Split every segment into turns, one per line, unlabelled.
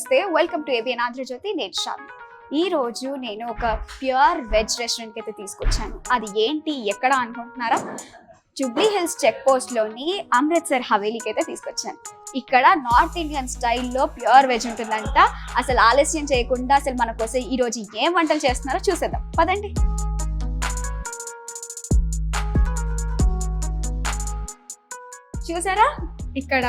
నమస్తే. Welcome to ABN Andhrajyothi. నేను షామి ఈ రోజు నేను ఒక ప్యూర్ వెజ్ రెస్టారెంట్కి అయితే తీసుకొచ్చాను. అది ఏంటి? ఎక్కడ అనుకుంటున్నారా? జూబ్లీ హిల్స్ చెక్ పోస్ట్లోని అమృత్సర్ హవేలీకి అయితే తీసుకొచ్చాను. ఇక్కడ నార్త్ ఇండియన్ స్టైల్లో ప్యూర్ వెజ్ ఉంటుందంట. అసలు ఆలస్యం చేయకుండా అసలు మన కోసం ఈ రోజు ఏం వంటలు చేస్తున్నారో చూసేద్దాం. పదండి. చూసారా? ఇక్కడ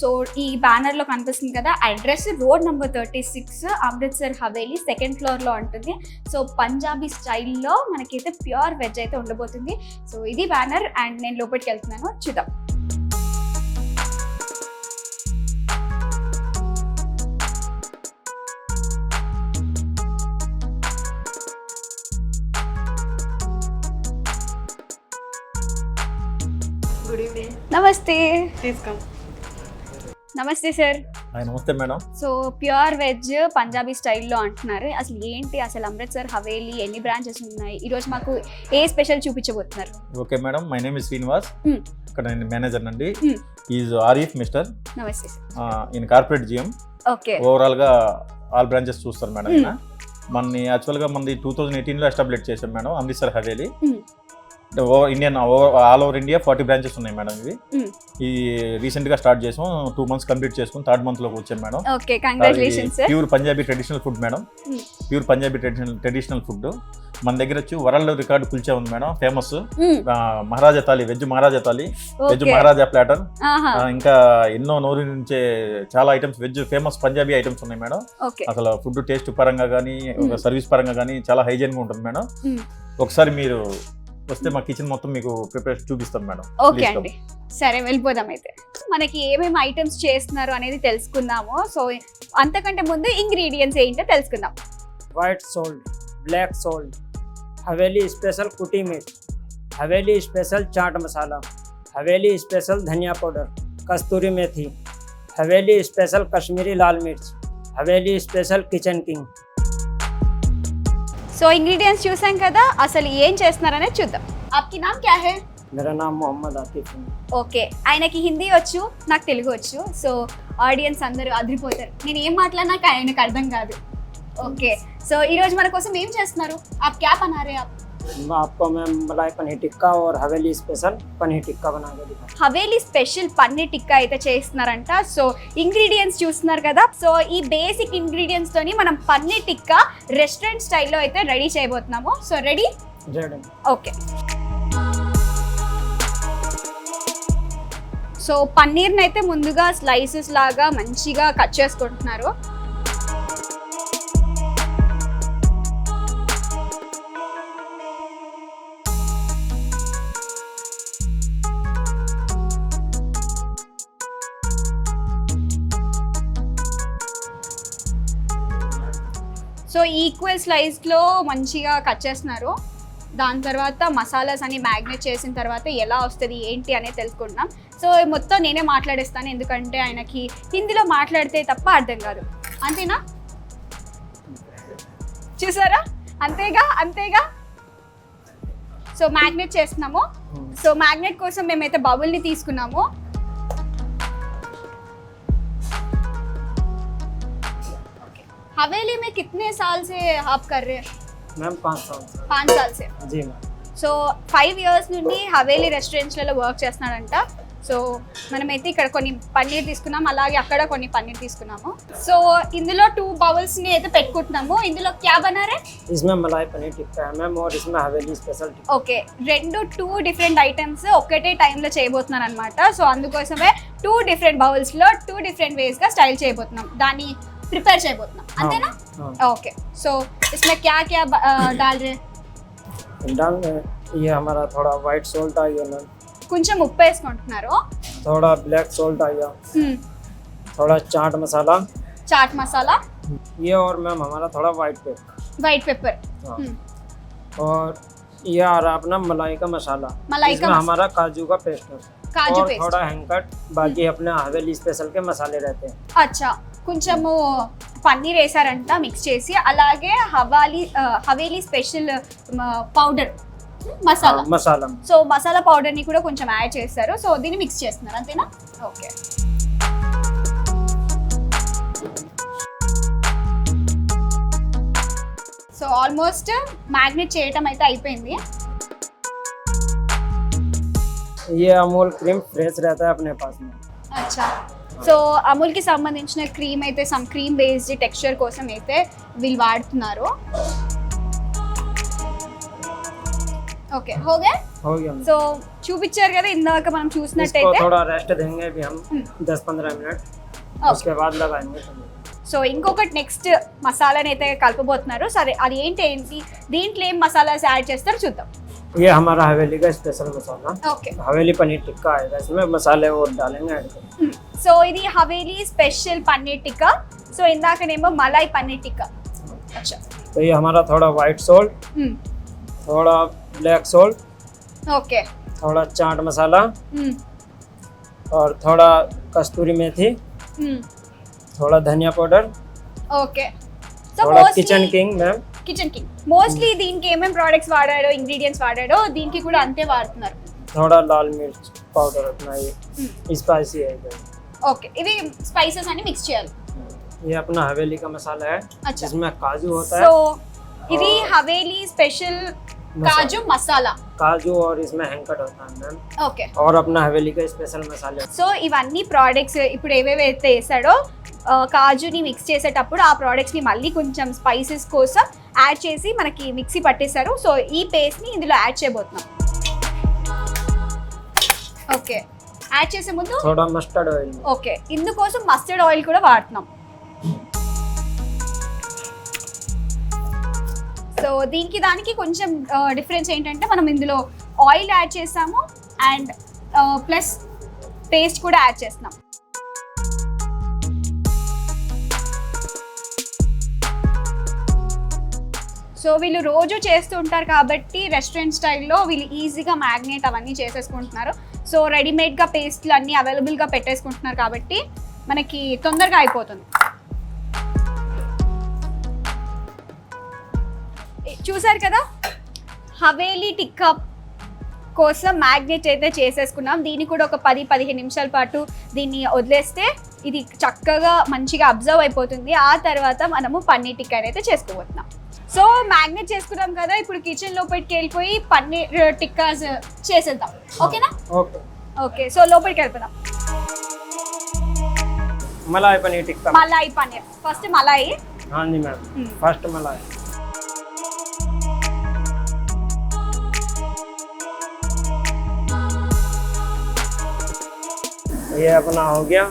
సో ఈ బ్యానర్లో కనిపిస్తుంది కదా address road number thirty six Amritsar Haveli second ఫ్లోర్లో ఉంటుంది. సో పంజాబీ స్టైల్లో మనకైతే ప్యూర్ వెజ్ అయితే ఉండబోతుంది. సో ఇది బ్యానర్ అండ్ నేను లోపలికి వెళ్తున్నాను. చూద్దాం.
గుడ్ ఈవినింగ్
నమస్తే.
తీసుకోం
నమస్తే సార్.
నమస్తే madam.
So pure veg Punjabi స్టైల్లో అంటున్నారు. అసలు ఏంటి అసలు అమృత్సర్ హవేలీ ఎన్ని బ్రాంచెస్ ఉన్నాయి? ఈరోజు మాకు ఏ special చూపించబోతున్నారు?
Okay madam my name is
Srinivas.
ఇక్కడ నేను మేనేజర్ అండి. Is Arif mister.
నమస్తే
ఈయన కార్పొరేట్ జిఎం.
ఓకే.
ఓవరాల్గా ఆల్ బ్రాంచెస్ చూస్తారు మేడం మనని యాక్చువల్గా మనది టూ థౌజండ్ ఎయిటీన్లో ఎస్టాబ్లిష్ చేసాం
madam
Amritsar Haveli. Indian all over India forty branches ఉన్నాయి మేడం ఇవి.
Hmm.
ఈ రీసెంట్గా స్టార్ట్ చేసాం టూ మంత్స్ కంప్లీట్ చేసుకుని థర్డ్ మంత్లోకి వచ్చాం
madam.
Okay pure Punjabi traditional food
madam.
Pure Punjabi traditional traditional food. మన దగ్గర వచ్చి వరల్డ్ రికార్డు కుల్చా ఉంది మేడం ఫేమస్. మహారాజా తాలి వెజ్ మహారాజా తాలి వెజ్ మహారాజా ప్లాటర్. ఇంకా ఎన్నో నోరు నుంచే చాలా items veg famous Punjabi items ఉన్నాయి మేడం. అసలు ఫుడ్ టేస్ట్ పరంగా కానీ. సర్వీస్ పరంగా కానీ చాలా hygiene గా ఉంటుంది మేడం. ఒకసారి మీరు వస్తే మా కిచెన్ మొత్తం మీకు ప్రిపేర్ చూపిస్తాం మేడం
ఓకే
Please
అండి సరే వెళ్ళిపోదాం అయితే మనకి ఏమేమి ఐటమ్స్ చేస్తున్నారు అనేది తెలుసుకుందాము సో అంతకంటే ముందు ఇంగ్రీడియంట్స్ ఏంటో తెలుసుకుందాం
white salt, black salt, Haveli special कुटी मिर्च हवेली स्पेशल चाट मसाला हवेली स्पेशल धनिया पाउडर कस्तूरी मेथी हवेली स्पेशल कश्मीरी लाल मिर्च हवेली special kitchen king
so ingredients చూసాం కదా అసలు ఏం చేస్తున్నారనేది చూద్దాం ఆప్కి నామ్ క్యా హై
मेरा नाम मोहम्मद आतिफ है
ఓకే ఆయనకి హిందీ వచ్చు నాకు తెలుగు వచ్చు సో ఆడియన్స్ అందరూ అదిరిపోతారు నేను ఏం మాట్లాడినా నాకు ఆయనకు అర్థం కాదు ఓకే సో ఈరోజు మన కోసం ఏం చేస్తున్నారు ఆప్ క్యా బనారే ఆప్
आपको मैं मलाई पनीर टिक्का और हवेली स्पेशल पनीर टिक्का बना के दिखा
హవేలీ స్పెషల్ పన్నీర్ టిక్కా అయితే చేస్తున్నారంట సో ఇంగ్రీడియంట్స్ చూస్తున్నారు కదా సో ఈ బేసిక్ ఇంగ్రీడియంట్స్ తోని మనం పన్నీర్ టిక్కా రెస్టారెంట్ స్టైల్లో అయితే రెడీ చేయబోతున్నాము so ready
red
okay so పన్నీర్ని అయితే ముందుగా స్లైసెస్ లాగా మంచిగా కట్ చేసుకుంటున్నారు సో ఈక్వల్ స్లైస్లో మంచిగా కట్ చేస్తున్నారు. దాని తర్వాత మసాలాస్ అని మ్యాగ్నేట్ చేసిన తర్వాత ఎలా వస్తుంది ఏంటి అనేది తెలుసుకుంటున్నాం సో మొత్తం నేనే మాట్లాడేస్తాను ఎందుకంటే ఆయనకి హిందీలో మాట్లాడితే తప్ప అర్థం కాదు. అంతేనా? చూసారా? అంతేగా? అంతేగా? సో మ్యాగ్నెట్ చేస్తున్నాము. సో మ్యాగ్నెట్ కోసం మేమైతే బబుల్ని తీసుకున్నాము. हवेली में कितने साल से आप कर रहे हैं
मैम पाँच साल से
पाँच साल से
जी मैम
సో ఫైవ్ ఇయర్స్ నుండి హవేలీ రెస్టారెంట్స్లలో వర్క్ చేస్తున్నాడంట సో మనమైతే ఇక్కడ కొన్ని పన్నీర్ తీసుకున్నాం అలాగే అక్కడ కొన్ని పన్నీర్ తీసుకున్నాము సో ఇందులో టూ బౌల్స్ని అయితే పెట్టుకుంటున్నాము ఇందులో క్యా బనారే
इसमें मलाई पनीर टिक्का है मैम और इसमें हवेली स्पेशल टिक्का
ఓకే రెండు టూ డిఫరెంట్ ఐటమ్స్ ఒకటే టైంలో చేయబోతున్నాను అనమాట సో అందుకోసమే టూ డిఫరెంట్ బౌల్స్లో టూ డిఫరెంట్ వేస్గా స్టైల్ చేయబోతున్నాం దాన్ని ప్రిపేర్ చేయబోతున్నాం అంతేనా
हाँ
ఓకే సో इसमें क्या क्या अ, डाल रहे
डाल ये हमारा थोड़ा वाइट सॉल्ट आ गया मैम
కొంచెం ఉప్పు వేసుకుంటున్నారు
थोड़ा ब्लैक सॉल्ट आ गया
Hmm.
थोड़ा चाट मसाला
చాట్ మసాలా
ये और मैम हमारा थोड़ा वाइट पेपर
వైట్ పెప్పర్
हाँ। और ये आ रहा अपना मलाई का मसाला
मलाई का
इसमें
मसाला।
हमारा काजू का पेस्ट है
కాజు
और
పేస్ట్
थोड़ा हैंकट बाकी अपने हवेली स्पेशल के मसाले रहते हैं
అచ్చా కొంచెము పన్నీర్ వేసారంట మిక్స్ చేసి. అలాగే Haveli Haveli special powder
masala. Masala.
So masala పౌడర్ని కూడా కొంచెం యాడ్ చేస్తారు సో దీన్ని మిక్స్ చేస్తున్నారు. అంతేనా? ఓకే. సో ఆల్మోస్ట్ మ్యాగ్నెట్ చేయటం అయితే అయిపోయింది.
ये अमूल क्रीम फ्रेश रहता है अपने पास में
अच्छा సో అమూల్కి సంబంధించిన క్రీమ్ అయితే సమ్ క్రీమ్ బేస్డ్ టెక్స్చర్ కోసం అయితే వీళ్ళు వాడుతున్నారు ఓకే హోగే
हो गया मैम।
సో చూపించారు కదా ఇందాక మనం
इसको
చూసినట్టయితే
थोड़ा रेस्ट देंगे अभी हम
हम्म।
10-15 मिनट
Okay.
उसके बाद लगाएंगे
సో ఇంకొకటి నెక్స్ట్ మసాలాని అయితే కలపబోతున్నారు సరే అది ఏంటి ఏంటి దీంట్లో ఏం మసాలాస్ యాడ్ చేస్తారో చూద్దాం
ये हमारा हवेली का स्पेशल मसाला
ఓకే
हवेली पनीर टिक्का आएगा इसमें मसाले और डालेंगे ऐड करेंगे
సో ఇది హవేలీ స్పెషల్ పన్నీర్ టిక్కా సో ఇందాకనేమో మలై పన్నీర్ టిక్కా అచ్చా
तो ये हमारा थोड़ा वाइट सॉल्ट
మ్మ్.
थोड़ा ब्लैक सॉल्ट
ఓకే
थोड़ा चाट मसाला
మ్మ్.
और थोड़ा कस्तूरी मेथी
మ్మ్.
थोड़ा धनिया पाउडर
ఓకే సో
थोड़ा
mostly
kitchen king ma'am
kitchen కి మోస్ట్లీ దీనికి ఏమేమి ప్రోడక్ట్స్ వాడాడో ఇంగ్రీడియంట్స్ వాడాడో దీనికి కూడా అంతే వాడుతున్నారు
थोड़ा लाल मिर्च पाउडर अपना ये
మ్మ్.
स्पाइसी है ये।
ఓకే ఇవి స్పైసెస్ అన్ని మిక్స్ చేయాలి
ये अपना हवेली का मसाला है
अच्छा
जिसमें काजू होता
సో
है
ఇది హవేలీ స్పెషల్ కాజు మసాలా
काजू और इसमें हैंकट होता है मैम
ఓకే
और अपना हवेली का स्पेशल मसाले
సో ఇవన్నీ ప్రోడక్ట్స్ ఇప్పుడు ఏవేవైతే వేసాడో ఆ, కాజుని మిక్స్ చేసేటప్పుడు ఆ ప్రోడక్ట్స్ని మళ్ళీ కొంచెం స్పైసెస్ కోసం యాడ్ చేసి మనకి మిక్సీ పట్టేశారు సో ఈ పేస్ట్ని ఇందులో యాడ్ చేయబోతున్నాం ఓకే యాడ్ చేసే ముందు?
Mustard oil.
ఓకే. ఇందుకోసం మస్టర్డ్ ఆయిల్ కూడా వాడుతున్నాం. సో దీనికి దానికి కొంచెం డిఫరెన్స్ ఏంటంటే మనం ఇందులో ఆయిల్ యాడ్ చేసాము అండ్ ప్లస్ పేస్ట్ కూడా యాడ్ చేస్తున్నాం. సో వీళ్ళు రోజు చేస్తూ ఉంటారు కాబట్టి రెస్టారెంట్ స్టైల్లో వీళ్ళు ఈజీగా మ్యాగ్నేట్ అవన్నీ చేసేసుకుంటున్నారు. సో రెడీమేడ్గా పేస్ట్లు అన్నీ అవైలబుల్గా పెట్టేసుకుంటున్నారు కాబట్టి మనకి తొందరగా అయిపోతుంది. చూసారు కదా? హవేలీ టిక్కా కోసం మ్యాగ్నెట్ అయితే చేసేసుకున్నాం. దీన్ని కూడా ఒక పది పదిహేను నిమిషాల పాటు దీన్ని వదిలేస్తే ఇది చక్కగా మంచిగా అబ్జర్వ్ అయిపోతుంది. ఆ తర్వాత మనము పన్నీర్ టిక్కా అయితే చేసుకోబోతున్నాం. సో మ్యాగ్నెట్ చేసుకున్నాం కదా ఇప్పుడు కిచెన్ లోపలికి వెళ్ళిపోయి పన్నీర్ టిక్కాస్ చేసేద్దాం ఓకేనా
ओके
ఓకే సో లోపలికి వెళ్ళిపోదాం
मलाई पनीर टिक्का
మలాయి పన్నీర్ ఫస్ట్ మలాయి
हाँ जी मैम
हम्म।
फर्स्ट मलाई ये अपना हो गया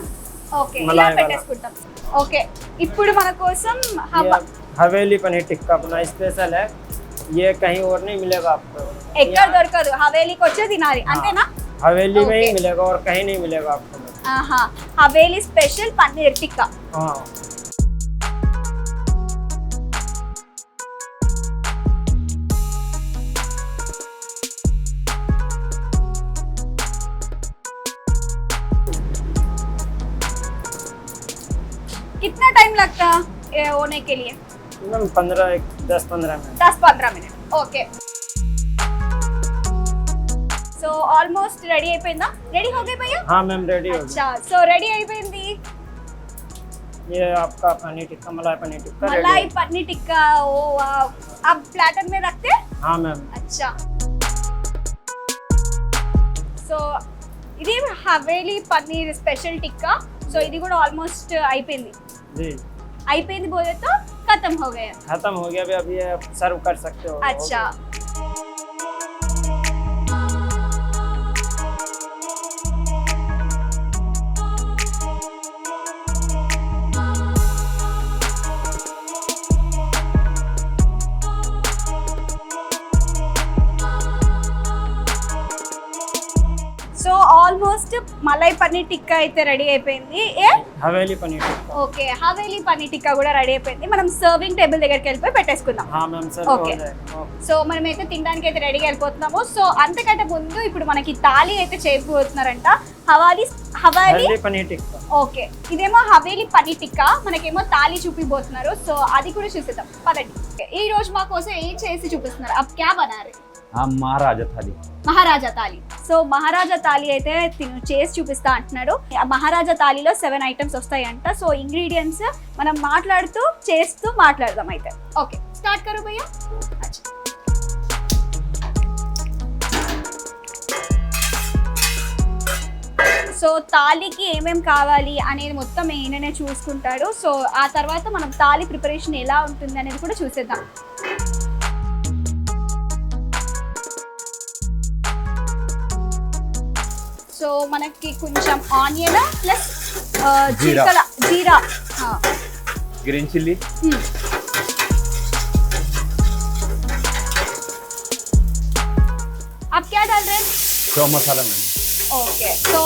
ఓకే ఇలా
మలాయి వాలా.
పెట్టేసుకుంటాం ఓకే ఇప్పుడు మన కోసం
ये
హవ-
हवेली पनीर टिक्का अपना स्पेशल है। ये कहीं और नहीं मिलेगा आपको।
एक कर दर कर हवेली कोचे दिनारी अंते हाँ। ना?
हवेली में ही मिलेगा और कहीं नहीं मिलेगा आपको।
हाँ हवेली स्पेशल पनीर टिक्का।
हाँ।
कितना टाइम लगता है होने के लिए?
मैम पंद्रह दस पंद्रह मिनट
दस पंद्रह minute okay so almost ready అయిపోయిందా రెడీ हो गए भैया
हाँ मैम रेडी हो
अच्छा సో రెడీ అయిపోయింది
गया ये आपका पनीर टिक्का मलाई पनीर टिक्का रेडी
मलाई पनीर टिक्का ओ वाव अब प्लेटर में रखते हैं?
हाँ मैम
అచ్చా సో ఇది హవేలీ పన్నీర్ స్పెషల్ టిక్కా సో ఇది కూడా ఆల్మోస్ట్ అయిపోయింది
जी
అయిపోయింది बोले तो खत्म हो गया।
खत्म हो गया अभी आप सर्व कर सकते हो।
अच्छा। మలై పన్నీర్ టిక్కా అయితే రెడీ అయిపోయింది. ఏ?
హవేలీ పన్నీర్
ఓకే హవేలీ పన్నీర్ టిక్కా కూడా రెడీ అయిపోయింది. మనం సర్వింగ్ టేబుల్ దగ్గరికి వెళ్ళిపోయి పెట్టేసుకుందాం.
ఓకే.
సో మనం అయితే తినడానికి అయితే రెడీ వెళ్ళిపోతున్నాము. సో అంతకంటే ముందు ఇప్పుడు మనకి తాళి అయితే చేయబోతున్నారంట. హవాలి హవాలి?
పన్నీర్ టిక్కా.
ఓకే. ఇదేమో హవేలీ పన్నీర్ టిక్కా. మనకేమో తాళి చూపిపోతున్నారు సో అది కూడా చూసేద్దాం. పదండి. ఈ రోజు మా కోసం ఏం చేసి చూపిస్తున్నారు? అప్ క్యాబ్
అన్నారు మహారాజా తాళి
మహారాజా సో మహారాజా తాళి అయితే చేసి చూపిస్తా అంటున్నాడు. మహారాజా తాళిలో సెవెన్ ఐటమ్స్ వస్తాయంట. సో ఇంగ్రీడియంట్స్ మనం మాట్లాడుతూ చేస్తూ మాట్లాడదాం అయితే. ఓకే స్టార్ట్ కరు సో తాలికి ఏమేమి కావాలి అనేది మొత్తం ఈయననే చూసుకుంటాడు. సో ఆ తర్వాత మనం తాలి ప్రిపరేషన్ ఎలా ఉంటుంది అనేది కూడా చూసేద్దాం. మనకి కొంచెం ఆనియన్ ప్లస్
జీరా.
జీలకల జీరా ఆ,
ग्रीन चिल्ली
హ్మ్. अब क्या डाल रहे हैं
सौ मसाला मैंने
ఓకే సో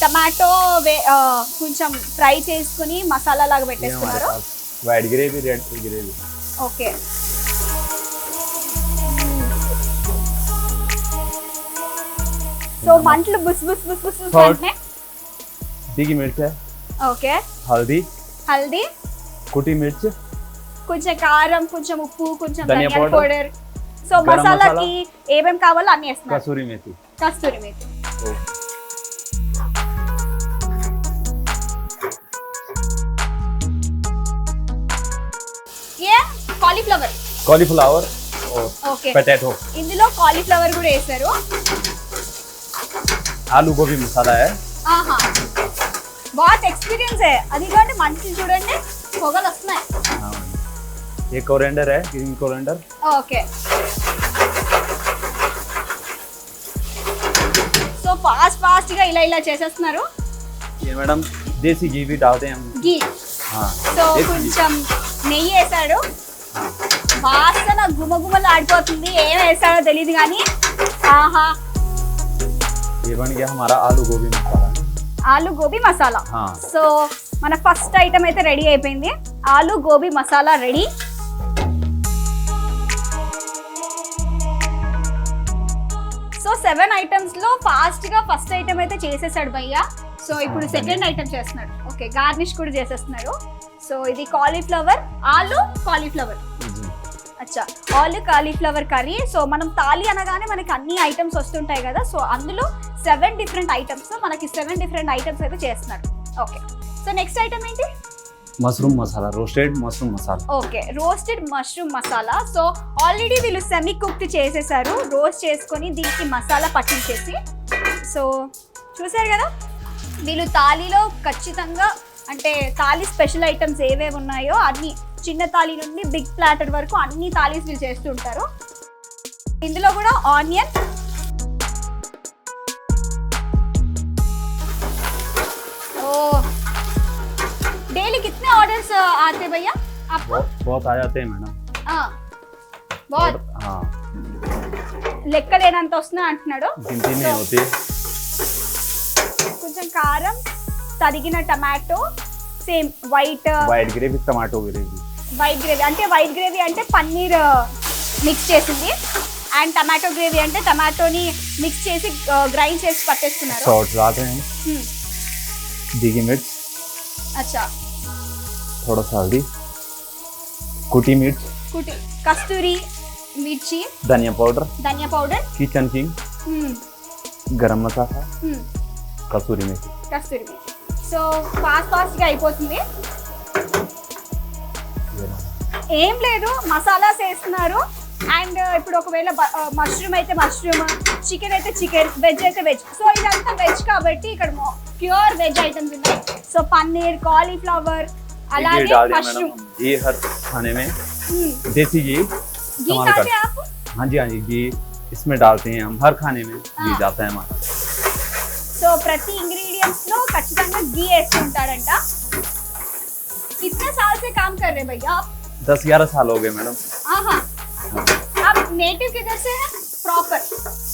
టమాటో వే ఆ, కొంచెం ఫ్రై చేసుకుని మసాలా లాగా
ये हमारे
పెట్టేసుకున్నారు
पास white gravy red gravy
okay So మంటలు బుస్ బుస్ బుస్ బుస్ బుస్
దిగి మిర్చి.
ఓకే.
హల్దీ.
హల్దీ.
కుటి మిర్చి.
కొంచెం కారం కొంచెం ఉప్పు కొంచెం
ధనియా
పౌడర్. సో మసాలాకి ఏమేం కావాలో అన్ని వేస్తున్నారు.
కసూరి మేతి.
కస్తూరి methi. Cauliflower.
Cauliflower.
Okay.
Potato.
ఇందులో కాలీఫ్లవర్ కూడా వేశారు.
आलू गोभी मसाला है
ఆహా బాత్ ఎక్స్పీరియన్స్ అది కానీ మంచి చూడండి పొగలు వస్తున్నాయి
हाँ ये कोरेंडर है green coriander
okay so fast fast గా ఇలా ఇలా చేసేస్తున్నారు
ये मैडम देसी घी भी डालते हैं हम
గీ
हाँ
సో
देसी घी
కొంచెం నెయ్యి వేసాడు వాసన గుమగుమలు ఆడిపోతుంది ఏం వేసాడో తెలియదు కానీ ఆహా
ये बन गया हमारा आलू गोभी मसाला
ఆలు గోబీ మసాలా
हाँ
సో మన ఫస్ట్ ఐటమ్ అయితే రెడీ అయిపోయింది aloo gobi masala ready so seven items లో ఫాస్ట్ గా ఫస్ట్ ఐటమ్ అయితే చేసేసాడు భయ్య సో ఇప్పుడు సెకండ్ ఐటమ్ చేస్తున్నాడు ఓకే గార్నిష్ కూడా చేసేస్తున్నాడు సో ఇది కాలీఫ్లవర్ ఆలు కాలీఫ్లవర్
जी
అచ్చా ఆల్ కాలీఫ్లవర్ కర్రీ. సో మనం తాలి అనగానే మనకి అన్ని ఐటమ్స్ వస్తుంటాయి కదా. సో అందులో సెవెన్ డిఫరెంట్ ఐటమ్స్ మనకి సెవెన్ డిఫరెంట్ ఐటమ్స్ అయితే చేస్తున్నారు. ఓకే సో నెక్స్ట్ ఐటమ్ ఏంటి?
Mushroom masala roasted mushroom masala
okay roasted mushroom masala so already వీళ్ళు సెమీ కుక్డ్ చేసేసారు. రోస్ట్ చేసుకొని దీనికి మసాలా పట్టించేసి. సో చూసారు కదా? వీళ్ళు తాలీలో ఖచ్చితంగా అంటే తాలి స్పెషల్ ఐటమ్స్ ఏవేవి ఉన్నాయో అన్నీ చిన్న తాలి నుండి బిగ్ ప్లాటర్ వరకు అన్ని తాలీస్ వీళ్ళు చేస్తుంటారు ఇందులో కూడా ఆనియన్ ఓ डेली कितने ऑर्डर्स आते भैया आपको
बहुत बहुत आ जाते हैं मैडम
हाँ, बहुत
और- हाँ
లెక్క లేనంత వస్తున్నా అంటున్నాడు
गिनती नहीं होती
కొంచెం కారం తరిగిన tomato same white
white gravy tomato gravy
white gravy అంటే వైట్ గ్రేవీ అంటే పన్నీర్ మిక్స్ చేసింది అండ్ టమాటో గ్రేవీ అంటే టమాటోని మిక్స్ చేసి గ్రైండ్ చేసి పట్టేస్తున్నారు
सॉल्ट डालते हैं
హ్మ్,
दीगी मिर्च
అచ్చా
थोड़ा सा हल्दी कुटी मिर्च
కుటి కస్తూరి మిర్చి
धनिया पाउडर
ధనియా powder
kitchen king garam masala कसूरी मेथी
కస్తూరి మిర్చి సో ఫాస్ట్ ఫాస్ట్గా అయిపోతుంది ఏం లేదు మసాలాస్ వేస్తున్నారు అండ్ ఇప్పుడు ఒకవేళ మష్రూమ్ అయితే మష్రూమ్ చికెన్ అయితే చికెన్ వెజ్ అయితే వెజ్ సో ఇదంతా వెజ్ కాబట్టి ఇక్కడ ప్యూర్ వెజ్ ఐటమ్స్ ఉన్నాయి సో పన్నీర్ కాలీఫ్లవర్
घी
అలాగే
डाल दिया मैडम
మష్రూమ్
हम। घी हर खाने में देसी घी
घी
इस्तेमाल
खाते
करते
आप
हाँ जी हाँ जी घी इसमें डालते हैं हम हर खाने में घी
हाँ।
जाता है हमारा
సో ప్రతి ఇంగ్రీడియంట్స్ లో ఖచ్చితంగా గీ వేస్తుంటారంట कितने साल से काम कर रहे हैं भैया आप
दस ग्यारह साल हो गए मैडम
आहा आप नेटिव किधर से हैं प्रॉपर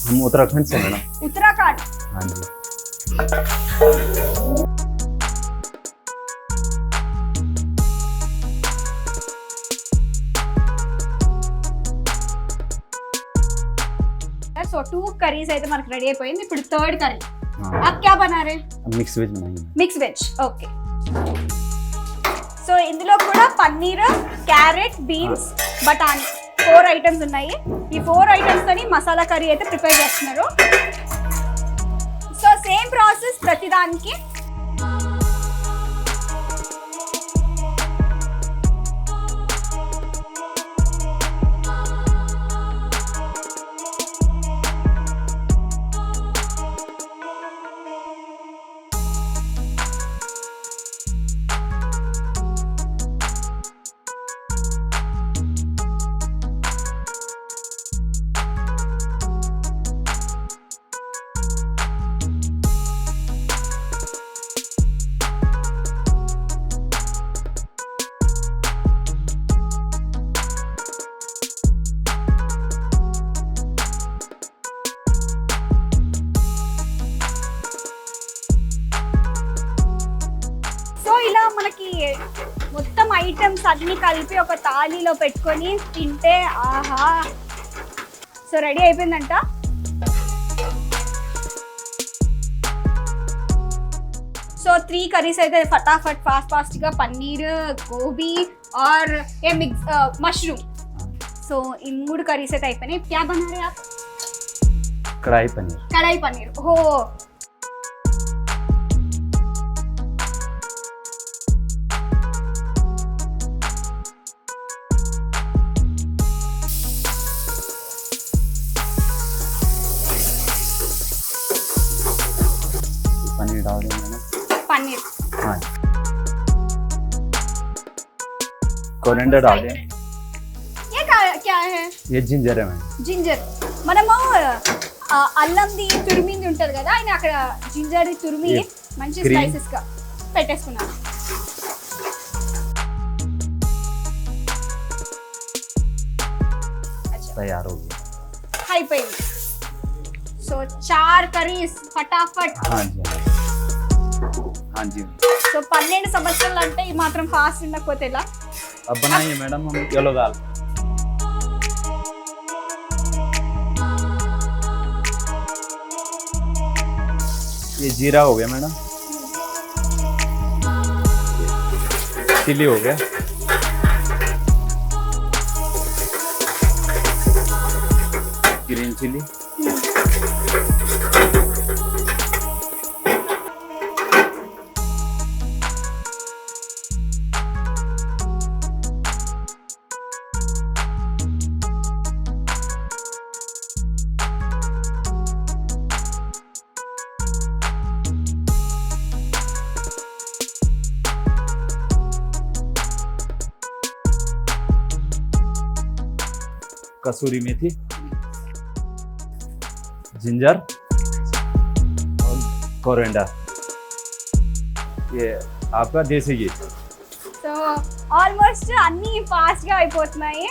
हम उत्तराखंड से मैडम
उत्तराखंड
हाँ जी
సో టూ కర్రీస్ అయితే మనకు రెడీ అయిపోయింది ఇప్పుడు థర్డ్ కర్రీ
हाँ
आप क्या बना रहे
अब मिक्स वेज बनाएंगे
మిక్స్ వెజ్ ఓకే సో ఇందులో కూడా paneer carrot beans బఠానీ. ఫోర్ ఐటమ్స్ ఉన్నాయి. ఈ ఫోర్ ఐటమ్స్ తోని మసాలా కర్రీ అయితే ప్రిపేర్ చేస్తున్నారు. సో సేమ్ ప్రాసెస్ ప్రతిదానికి కలిపి ఒక తాళీలో పెట్టుకొని తింటే ఆహా. సో రెడీ అయిపోయిందంట? సో త్రీ కర్రీస్ అయితే ఫటాఫట్ ఫాస్ట్ ఫాస్ట్గా paneer gobi or a mix mushroom. So ఈ మూడు కర్రీస్ అయితే అయిపోయినాయి. క్యాబ్ బనా కడాయి పన్నీర్.
కడాయి
పన్నీర్.
ఓహో. कोरिएंडर डाल दें
ये क्या- क्या है
ये जिंजर है मैडम
జింజర్ మనము ఆ, అల్లంది తురిమింది ఉంటుంది కదా ఆయన అక్కడ జింజర్ తురిమి
Yes.
మంచి
Green.
స్పైసెస్ గా పెట్టేసుకున్నాను అచ్చా,
तैयार हो गया
అయిపోయింది సో చార్ కర్రీస్ ఫటాఫట్
हाँ जी हाँ जी
సో పన్నెండు సంవత్సరాలు అంటే ఈ మాత్రం ఫాస్ట్ ఉండకపోతే ఎలా
अब बनाइए मैडम, हम येलो दाल। ये जीरा हो गया मैडम। चिली हो गया। ग्रीन चिली कसूरी मेथी जिंजर और कोरिएंडर ये आपका देसी घी
సో ఆల్మోస్ట్ అన్ని ఫాస్ట్ గా అయిపోతున్నాయి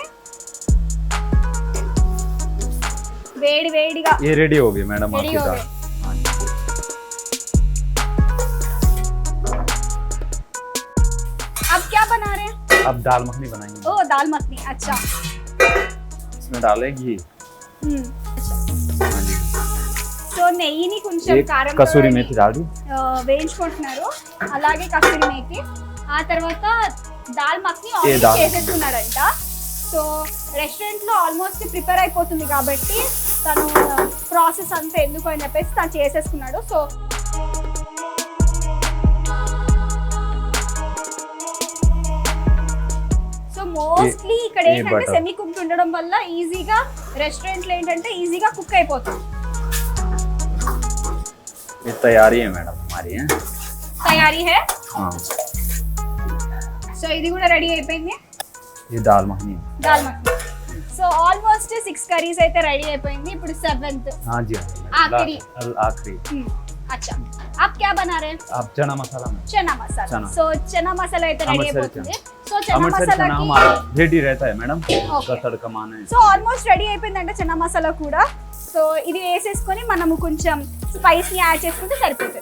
వేడి వేడిగా
ये रेडी हो गई मैडम
Ready
आपकी
हो
दाल
गए।
हाँ जी।
अब क्या बना रहे हैं
अब दाल मखनी बनाएंगे
ओ दाल मखनी अच्छा
इसमें डालें घी
हम्म, अच्छा
हाँ जी
సో నెయ్యిని కొంచెం
एक
కారం
कसूरी मेथी डाल दी
వేయించుకుంటున్నారు అలాగే కస్తూరి మేతి ఆ తర్వాత దాల్ మక్ని
ఏ
ఆల్రెడీ
దాల్
చేసేస్తున్నాడంట సో రెస్టారెంట్ లో ఆల్మోస్ట్ ప్రిపేర్ అయిపోతుంది కాబట్టి తను ప్రాసెస్ అంతా ఎందుకు అని చెప్పేసి తను చేసేసుకున్నాడు సో మోస్ట్లీ ఇక్కడ
ఏ
ఏంటంటే
butter.
సెమీ కుక్డ్ ఉండడం వల్ల ఈజీగా రెస్టారెంట్ లో ఏంటంటే ఈజీగా కుక్ అయిపోతుంది
ये तैयारी है मैडम हमारी है
తయారీ హే
हाँ
సో ఇది కూడా రెడీ అయిపోయింది
ये दाल मखनी है
dal makhani so almost six curries అయితే రెడీ అయిపోయింది ఇప్పుడు సెవెంత్
हाँ जी हाँ जी
आखिरी।
ला- आखिरी
అచ్చా आप क्या बना रहे हैं
आप चना मसाला में
చనా మసాలా
చనా.
సో చనా మసాలా అయితే రెడీ
అమృత్సర్
అయిపోతుంది సో చనా
अमृतसर चना
మసాలాకి
हमारा रेडी रहता है मैडम
Okay.
उसका तड़का माने
సో ఆల్మోస్ట్ రెడీ అయిపోయిందంటే చనా మసాలా కూడా సో ఇది వేసేసుకొని మనము కొంచెం స్పైసీ యాడ్ చేసుకుంటే సరిపోతుంది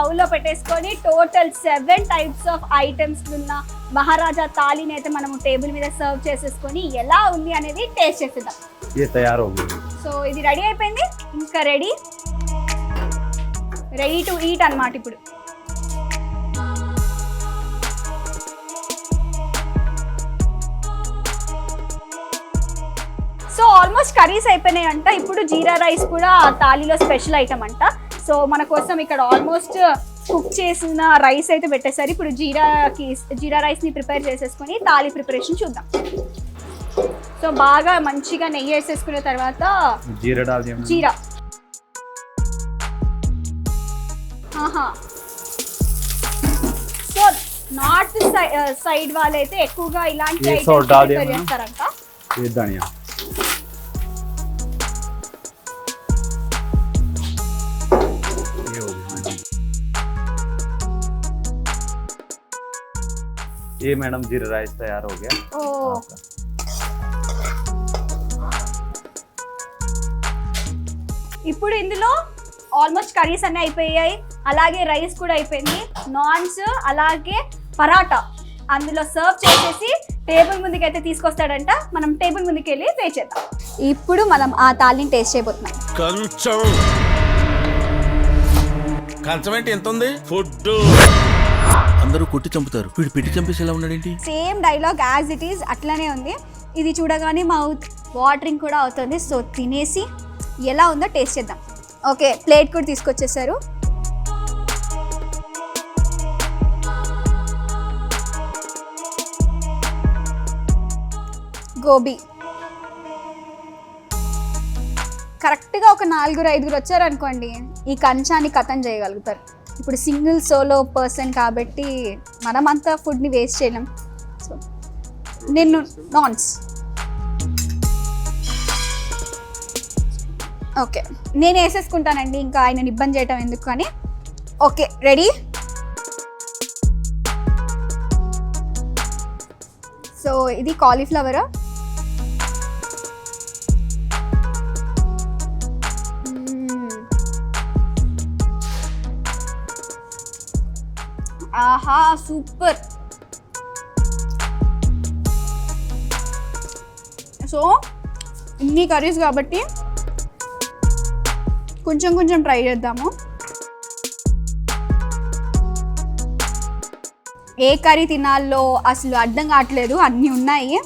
బౌల్లో పెట్టేసుకొని total seven types of items ఉన్న మహారాజా తాళిని అయితే మనము టేబుల్ మీద సర్వ్ చేసేసుకొని ఎలా ఉంది అనేది టేస్ట్ చేసేద్దాం.
తయారవుతుంది.
సో ఇది రెడీ అయిపోయింది. ఇంకా రెడీ రెడీ టు ఈట్ అనమాట ఇప్పుడు. సో ఆల్మోస్ట్ కర్రీస్ అయిపోయినాయి అంట ఇప్పుడు జీరా రైస్ కూడా తాలీలో స్పెషల్ ఐటమ్ అంట. సో మన కోసం ఇక్కడ ఆల్మోస్ట్ కుక్ చేసిన రైస్ అయితే పెట్టేసారు ఇప్పుడు జీరాకి జీరా రైస్ని ప్రిపేర్ చేసేసుకొని తాలి ప్రిపరేషన్ చూద్దాం. సో బాగా మంచిగా నెయ్యి వేసేసుకున్న తర్వాత జీరా జీరా. సో నార్త్ సైడ్ వాళ్ళైతే ఎక్కువగా ఇలాంటి చేస్తారంట.
ये मैडम जीरा राइस तैयार हो गया
ఓ
आपका।
ఇప్పుడు ఇందులో ఆల్మోస్ట్ కర్రీస్ అన్నీ అయిపోయాయి అలాగే రైస్ కూడా అయిపోయింది నాన్స్ అలాగే పరాటా అందులో సర్వ్ చేసేసి టేబుల్ ముందుకు అయితే తీసుకొస్తాడంట మనం టేబుల్ ముందుకు వెళ్ళి పే చేద్దాం ఇప్పుడు మనం ఆ తాలిని టేస్ట్ చేయబోతున్నాం
కంచం కంచం ఏంటి ఎంత ఉంది ఫుడ్ అందరూ కొట్టి చంపుతారు. వీడు పెట్టి చంపేసి ఎలా ఉన్నాడేంటి?
Same dialogue as it is అట్లానే ఉంది. ఇది చూడగానే మౌత్ వాటరింగ్ కూడా అవుతుంది. సో తినేసి ఎలా ఉందో టేస్ట్ చేద్దాం. ఓకే ప్లేట్ కూడా తీసుకొచ్చేసారు. గోబీ. కరెక్ట్గా ఒక నలుగురు ఐదుగురు వచ్చారనుకోండి ఈ కంచాన్ని కథం చేయగలుగుతారు. ఇప్పుడు సింగిల్ సోలో పర్సన్ కాబట్టి మనం అంతా ఫుడ్ని వేస్ట్ చేయలేం. సో నేను నాన్స్. ఓకే నేను వేసేసుకుంటానండి ఇంకా ఆయనని ఇబ్బంది చేయటం ఎందుకు అని. Okay ready? సో ఇది కాలీఫ్లవరా. ఆహా సూపర్. సో ఇన్ని కర్రీస్ కాబట్టి కొంచెం కొంచెం ట్రై చేద్దాము. ఏ కర్రీ తినాలో అసలు అర్థం కావట్లేదు. అన్నీ ఉన్నాయి.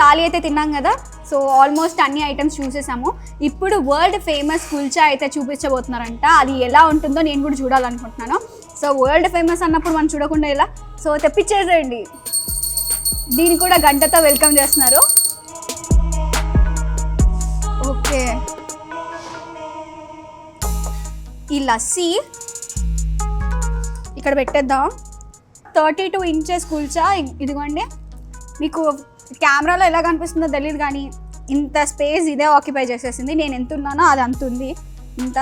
తాలి అయితే తిన్నాం కదా. సో ఆల్మోస్ట్ అన్ని ఐటమ్స్ చూసేసాము. ఇప్పుడు వరల్డ్ ఫేమస్ కుల్చా అయితే చూపించబోతున్నారంట. అది ఎలా ఉంటుందో నేను కూడా చూడాలనుకుంటున్నాను. సో వరల్డ్ ఫేమస్ అన్నప్పుడు మనం చూడకుండా ఎలా? సో తెప్పించేసేయండి. దీన్ని కూడా గంటతో వెల్కమ్ చేస్తున్నారు. ఓకే. ఈ లస్సీ ఇక్కడ పెట్టేద్దాం. Thirty two inches kulcha. ఇదిగోండి. మీకు కెమెరాలో ఎలా కనిపిస్తుందో తెలియదు కానీ ఇంత స్పేస్ ఇదే ఆక్యుపై చేసేసింది. నేను ఎంత ఉన్నానో అది అంత ఉంది. ఇంత.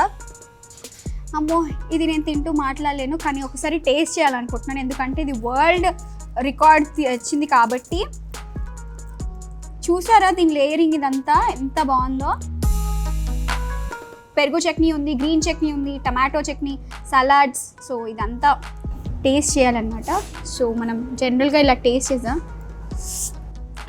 అమ్మో ఇది నేను తింటూ మాట్లాడలేను కానీ ఒకసారి టేస్ట్ చేయాలనుకుంటున్నాను. ఎందుకంటే ఇది వరల్డ్ రికార్డ్ వచ్చింది కాబట్టి. చూసారా దీని లేయరింగ్ ఇదంతా ఎంత బాగుందో? పెరుగు చట్నీ ఉంది గ్రీన్ చట్నీ ఉంది టమాటో చట్నీ సలాడ్స్. సో ఇదంతా టేస్ట్ చేయాలన్నమాట. సో మనం జనరల్గా ఇలా టేస్ట్ చేద్దాం.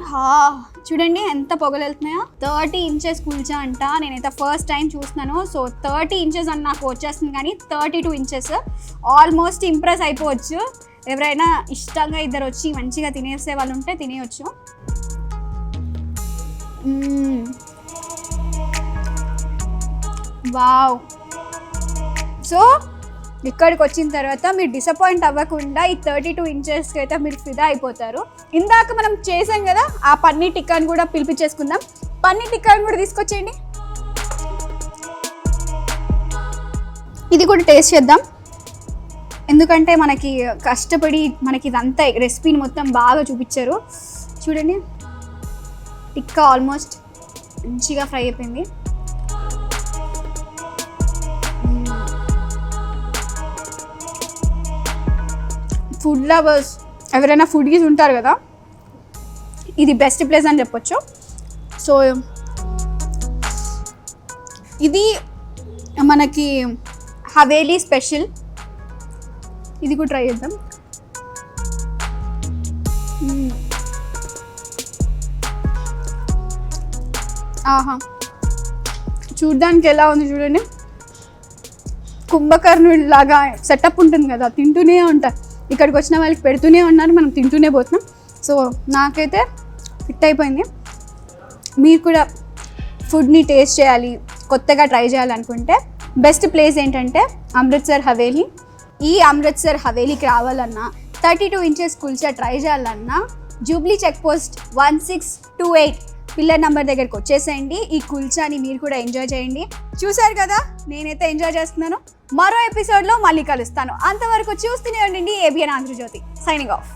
హా, చూడండి ఎంత పొగలు వెళ్తున్నాయో థర్టీ ఇంచెస్ కుల్చా అంట. నేనైతే ఫస్ట్ టైం చూస్తున్నాను. సో థర్టీ ఇంచెస్ అని నాకు వచ్చేస్తుంది కానీ thirty two inches. Almost impress అయిపోవచ్చు. ఎవరైనా ఇష్టంగా ఇద్దరు వచ్చి మంచిగా తినేసే వాళ్ళు ఉంటే తినేయచ్చు. వావ్. సో ఇక్కడికి వచ్చిన తర్వాత మీరు డిసప్పాయింట్ అవ్వకుండా ఈ థర్టీ టూ ఇంచెస్కి అయితే మీరు ఫిదా అయిపోతారు. ఇందాక మనం చేసాం కదా ఆ పన్నీర్ టిక్కాని కూడా పిలిపించేసుకుందాం. పన్నీర్ టిక్కాని కూడా తీసుకొచ్చేయండి. ఇది కూడా టేస్ట్ చేద్దాం. ఎందుకంటే మనకి కష్టపడి మనకి ఇదంతా రెసిపీని మొత్తం బాగా చూపించారు. చూడండి. టిక్కా ఆల్మోస్ట్ మంచిగా ఫ్రై అయిపోయింది. ఫుడ్ లవర్స్ ఎవరైనా ఫుడ్గీస్ ఉంటారు కదా? ఇది బెస్ట్ ప్లేస్ అని చెప్పొచ్చు. సో ఇది మనకి హవేలీ స్పెషల్. ఇది కూడా ట్రై చేద్దాం. ఆహా. చూడ్డానికి ఎలా ఉంది చూడండి. కుంభకర్ణుడి లాగా సెటప్ ఉంటుంది కదా తింటూనే ఉంటారు. ఇక్కడికి వచ్చిన వాళ్ళకి పెడుతూనే ఉన్నారు మనం తింటూనే పోతున్నాం. సో నాకైతే ఫిట్ అయిపోయింది. మీరు కూడా ఫుడ్ని టేస్ట్ చేయాలి కొత్తగా ట్రై చేయాలనుకుంటే బెస్ట్ ప్లేస్ ఏంటంటే అమృత్సర్ హవేలీ. ఈ అమృత్సర్ హవేలీకి రావాలన్నా thirty two inches kulcha try చేయాలన్నా Jubilee check post one six two eight pillar number దగ్గరికి వచ్చేసేయండి. ఈ కుల్చాని మీరు కూడా ఎంజాయ్ చేయండి. చూశారు కదా నేనైతే ఎంజాయ్ చేస్తున్నాను. మరో ఎపిసోడ్లో మళ్ళీ కలుస్తాను. అంతవరకు చూస్తూనే ఉండండి ఏబిఎన్ ఆంధ్రజ్యోతి. Signing off